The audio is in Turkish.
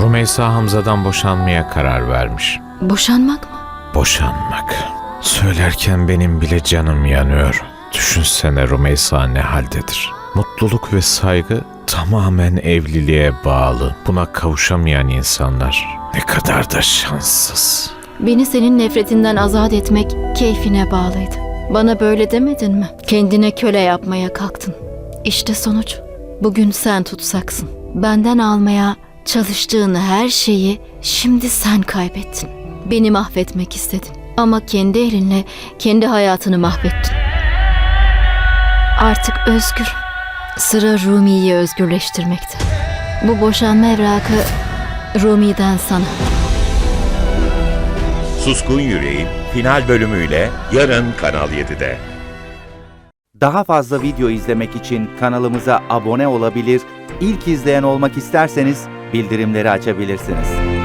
Rümeysa Hamza'dan boşanmaya karar vermiş. Boşanmak mı? Boşanmak. Söylerken benim bile canım yanıyor. Düşünsene Rümeysa ne haldedir. Mutluluk ve saygı tamamen evliliğe bağlı. Buna kavuşamayan insanlar ne kadar da şanssız. Beni senin nefretinden azat etmek keyfine bağlıydı. Bana böyle demedin mi? Kendine köle yapmaya kalktın. İşte sonuç. Bugün sen tutsaksın. Benden almaya çalıştığın her şeyi şimdi sen kaybettin. Beni mahvetmek istedin. Ama kendi elinle kendi hayatını mahvettin. Artık özgür. Sıra Rumi'yi özgürleştirmekte. Bu boşanma evrakı Rumi'den sana. Suskun Yüreğin final bölümüyle yarın Kanal 7'de. Daha fazla video izlemek için kanalımıza abone olabilir, ilk izleyen olmak isterseniz bildirimleri açabilirsiniz.